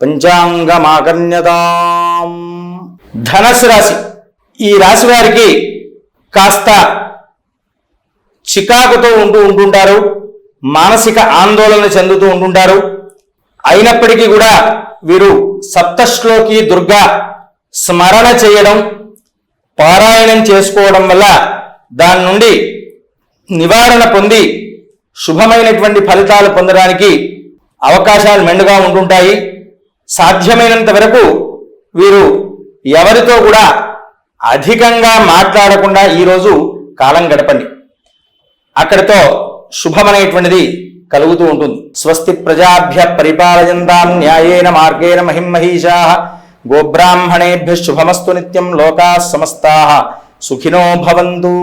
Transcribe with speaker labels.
Speaker 1: పంచాంగమాకర్ణ్యతాం. ధనస్సు రాశి. ఈ రాశి వారికి కాస్త చికాకుతో ఉంటూ ఉంటుంటారు మానసిక ఆందోళన చెందుతూ ఉంటుంటారు. అయినప్పటికీ కూడా వీరు సప్తశ్లోకి దుర్గా స్మరణ చేయడం పారాయణం చేసుకోవడం వల్ల దాని నుండి నివారణ పొంది శుభమైనటువంటి ఫలితాలు పొందడానికి అవకాశాలు మెండుగా ఉంటుంటాయి. సాధ్యమైనంత వరకు వీరు ఎవరితో కూడా అధికంగా మాట్లాడకుండా ఈరోజు కాలం గడపండి. అక్కడితో శుభమనేటువంటిది కలుగుతూ ఉంటుంది. స్వస్తి ప్రజాభ్య పరిపాలయంతాం న్యాయేన మార్గేణ మహిమహీషా గోబ్రాహ్మణేభ్య శుభమస్తు నిత్యం లోకా సమస్తా. సుఖినో భవంతు.